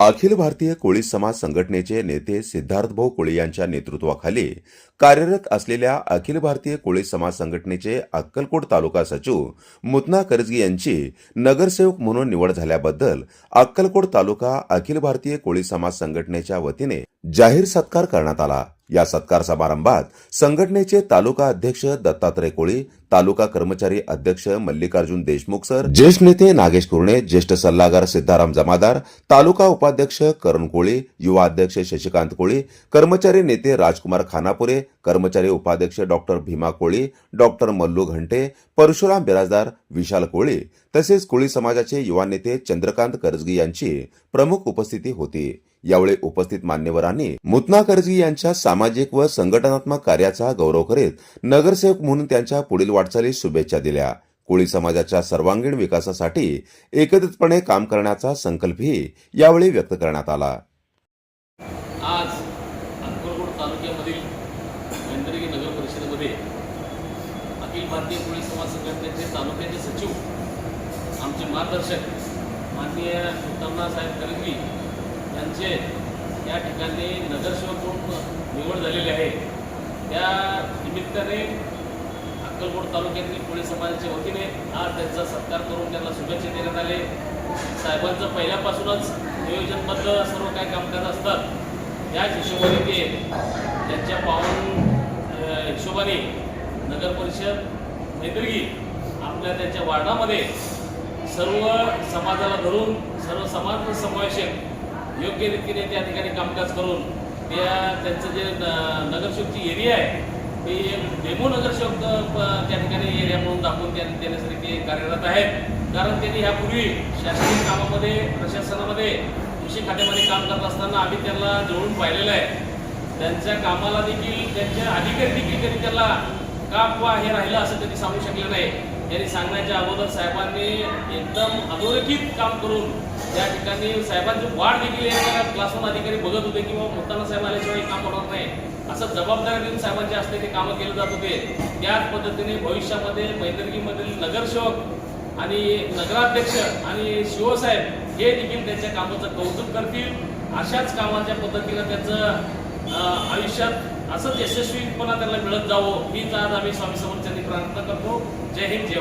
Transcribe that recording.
अखिल भारतीय कोळी समाज संघटनेचे नेते सिद्धार्थभाऊ कोळी यांच्या नेतृत्वाखाली कार्यरत असलेल्या अखिल भारतीय कोळी समाज संघटनेचे अक्कलकोट तालुका सचिव मुतना करजगी यांची नगरसेवक म्हणून निवड झाल्याबद्दल अक्कलकोट तालुका अखिल भारतीय कोळी समाज संघटनेच्या वतीने जाहीर सत्कार करण्यात आला. या सत्कार समारंभात संघटनेचे तालुका अध्यक्ष दत्तात्रय कोळी तालुका कर्मचारी अध्यक्ष मल्लिकार्जुन देशमुख सर ज्येष्ठ नेते नागेश कुर्णे ज्येष्ठ सल्लागार सिद्धाराम जमादार तालुका उपाध्यक्ष करण कोळी युवा अध्यक्ष शशिकांत कोळी कर्मचारी नेते राजकुमार खानापुरे कर्मचारी उपाध्यक्ष डॉक्टर भीमा कोळी डॉक्टर मल्लू घंटे परशुराम बिराजदार विशाल कोळी तसेच कोळी समाजाचे युवा नेते चंद्रकांत करजगी यांची प्रमुख उपस्थिती होती. यावेळी उपस्थित मान्यवरांनी मुतना करजगी यांच्या सामाजिक व संघटनात्मक कार्याचा गौरव करीत नगरसेवक म्हणून त्यांच्या पुढील वाटचालीस शुभेच्छा दिल्या. कोळी समाजाच्या सर्वांगीण विकासासाठी एकत्रितपणे काम करण्याचा संकल्पही यावेळी व्यक्त करण्यात आला. आज अक्कलकोट तालुक्यामधील वेंदरगी नगर परिषदेमध्ये अखिल भारतीय कोळी समाज संघटनेचे तालुक्याचे सचिव आमचे मार्गदर्शक माननीय उत्तमनाथ साहेब करंगी यांचे या ठिकाणी नगरसेवक म्हणून निवड झालेली आहे. त्या निमित्ताने अक्कलकोट तालुक्यातील कोळी समाजाच्या वतीने आज त्यांचा सत्कार करून त्यांना शुभेच्छा देण्यात आले. साहेबांचं पहिल्यापासूनच नियोजनबद्ध सर्व काही कामकाज असतात. याच हिशोबाने ते त्यांच्या पाहून हिशोबाने नगर परिषद मैत्रिगी आपल्या त्यांच्या वार्डामध्ये सर्व समाजाला धरून सर्व समाज समावेशक योग्य रीतीने त्या ठिकाणी कामकाज करून त्या त्यांचं जे न- नगरसेवकची एरिया आहे ते डेमो नगरसेवक त्या ठिकाणी एरिया म्हणून दाखवून त्या देण्यासाठी ते कार्यरत आहेत. कारण त्यांनी ह्यापूर्वी शासकीय कामामध्ये प्रशासनामध्ये कृषी खात्यामध्ये काम करत असताना आम्ही त्यांना जवळून पाहिलेलं आहे. त्यांच्या कामाला देखील त्यांच्या अधिकारी देखील कधी त्याला का वा हे राहिलं असं कधी सांगू शकले नाही. त्यांनी सांगण्याच्या अगोदर साहेबांनी एकदम अधोरेखित काम करून त्या ठिकाणी साहेबांची वाढ देखील क्लासरूम अधिकारी बघत होते किंवा मुक्ताना साहेब आल्याशिवाय काम होणार नाही. असं जबाबदारी देऊन साहेबांचे असते ते कामं केले जात होते. त्याच पद्धतीने भविष्यामध्ये मैत्रिकीमधील नगरसेवक आणि नगराध्यक्ष आणि शिवसाहेब हे देखील त्यांच्या कामाचं कौतुक करतील. अशाच कामाच्या पद्धतीनं त्यांचं आयुष्यात असंच यशस्वीपणा त्यांना मिळत जावं हीच आज आम्ही स्वामी समर्थांनी प्रार्थना करतो. जय हिंद जय